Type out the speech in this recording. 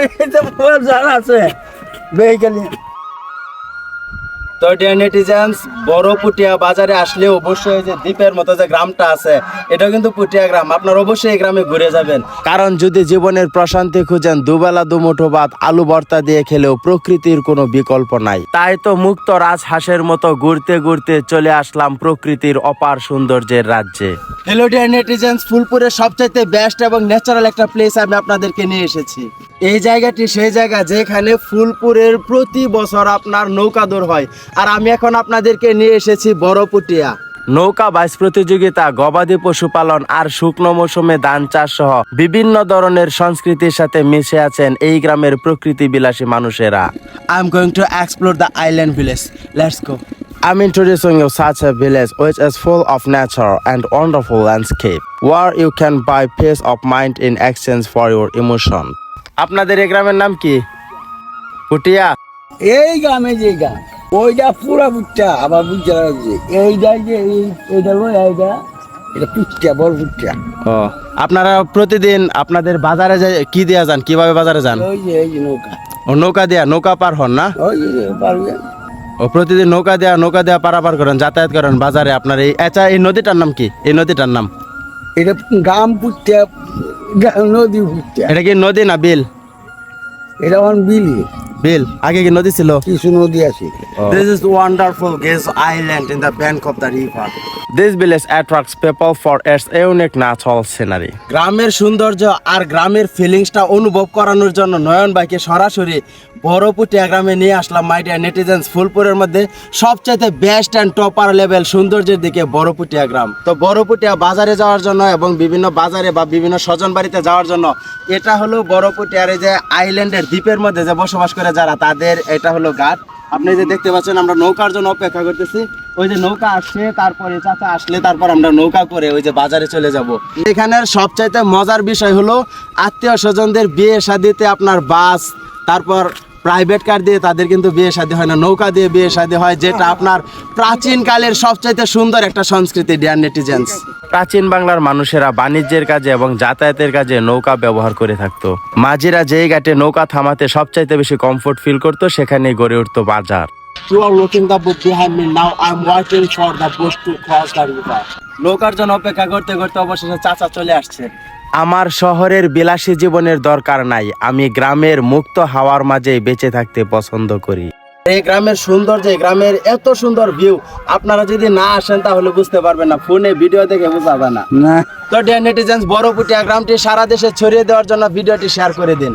এই তো ফুল জানা আছে বেহিকালি তো ডিয়ার বড় পুটিয়া বাজারে আসলে অবশ্যই যে দ্বীপের মতো যে গ্রামটা আছে এটা কিন্তু পুটিয়া গ্রাম। আপনার অবশ্যই এই গ্রামে ঘুরে যাবেন। কারণ যদি জীবনের প্রশান্তি খুঁজেন, দুবেলা, দুমুঠো ভাত, আলু ভর্তা দিয়ে খেলেও প্রকৃতির কোনো বিকল্প নাই। তাই তো মুক্ত রাজহাঁসের মতো ঘুরতে ঘুরতে চলে আসলাম প্রকৃতির অপার সৌন্দর্যের রাজ্যে। হ্যালো ডিয়ার নেটিজেন্স ফুলপুরের সবচাইতে বেস্ট এবং ন্যাচারাল একটা প্লেস আমি আপনাদেরকে নিয়ে এসেছি। এই জায়গাটি সেই জায়গা যেখানে ফুলপুরের প্রতি বছর আপনার নৌকা দৌড় হয়। আর আমি এখন আপনাদেরকে নিয়ে এসেছি বড়পুটিয়া নৌকা বাইস প্রতিযোগিতা গবাদি পশুপালন আর শুকনো মৌসুমে ধান চাষ সহ বিভিন্ন ধরনের সংস্কৃতির সাথে মিশে আছেন এই গ্রামের প্রকৃতি বিলাসী মানুষেরা। I am going to explore the island village let's go I'm introducing you such a village which is full of nature and wonderful landscape, where you can buy peace of mind in exchange for your emotion. আপনাদের এই গ্রামের নাম কি? পুটিয়া? এই গ্রামে যে গ্রাম। ওইটা পুরা বুটটা আবার বুঝতে লাগছে। এইটা যে এই- এইটা লই এইটা এটা পুটটা বড় পুটটা। ও আপনারা প্রতিদিন আপনাদের বাজারে যায় কি দেয়া যান? কীভাবে বাজারে যান? ওই যে এই যে নৌকা। ও নৌকা দেয়া নৌকা পার হন না? ওই যে পারবে ও প্রতিদিন নৌকা দেয়া নৌকা দেয়া পারাপার করেন যাতায়াত করেন বাজারে। আপনার এই আচ্ছা এই নদীটার নাম কি? এই নদীটার নাম? এটা গ্রাম পুটটা নদী পুটটা। এটা কি নদী না বিল? এটা বিলি। বিল আগে কি নদী ছিল? কিছু নদী আছে। This is wonderful guess island in the bank of the river This village attracts people for its unique natural scenery. গ্রামের সৌন্দর্য আর গ্রামের ফিলিংসটা অনুভব করানোর জন্য নয়ন ভাইকে সরাসরি বড়পুটিয়া গ্রামে নিয়ে আসলাম মাইডিয়া নেটিজেন্স ফুলপুরের মধ্যে সবচাইতে বেস্ট অ্যান্ড টপার লেভেল সৌন্দর্যের দিকে বড়পুটিয়া গ্রাম। তো বড়পুটিয়া বাজারে যাওয়ার জন্য এবং বিভিন্ন বাজারে বা বিভিন্ন স্বজন বাড়িতে যাওয়ার জন্য এটা হলো বড়পুটিয়ার যে আইল্যান্ডের দ্বীপের মধ্যে যে বসবাস করে যারা, তাদের এটা হলো ঘাট। আপনি যে দেখতে পাচ্ছেন, আমরা নৌকার জন্য অপেক্ষা করতেছি। ওই যে নৌকা আসছে, তারপরে চাচা আসলে তারপর আমরা নৌকা করে ওই যে বাজারে চলে যাব। এখানের সবচাইতে মজার বিষয় হলো আত্মীয় স্বজনদের বিয়ে শাদিতে আপনার বাস, তারপর প্রাইভেট কার দিয়ে তাদের কিন্তু বিয়ে শাদী হয় না, নৌকা দিয়ে বিয়ে শাদী হয়, যেটা আপনার প্রাচীন কালের সবচাইতে সুন্দর একটা সংস্কৃতি ডিয়ার নেটিজেন্স প্রাচীন বাংলার মানুষেরা বাণিজ্যের কাজে এবং যাতায়াতের কাজে নৌকা ব্যবহার করে থাকতো। মাঝিরা যেই ঘাটে নৌকা থামাতে সবচাইতে বেশি কমফোর্ট ফিল করতো, সেখানেই গড়ে উঠতো বাজার। You are looking the boat behind me. Now I'm waiting for the boat to cross the river. নৌকার জন্য অপেক্ষা করতে করতে অবশেষে চাচা চলে আসছে। আমার শহরের বিলাসী জীবনের দরকার নাই। আমি গ্রামের মুক্ত হাওয়ার মাঝে বেঁচে থাকতে পছন্দ করি। এই গ্রামের সৌন্দর্য এই গ্রামের এত সুন্দর ভিউ আপনারা যদি না আসেন তাহলে বুঝতে পারবেন না। ফোনে ভিডিও দেখে বোঝা যায় না। না। তো ডিয়ার নেটিজেন্স বড়পুটিয়া গ্রামটি সারা দেশে ছড়িয়ে দেওয়ার জন্য ভিডিওটি শেয়ার করে দিন।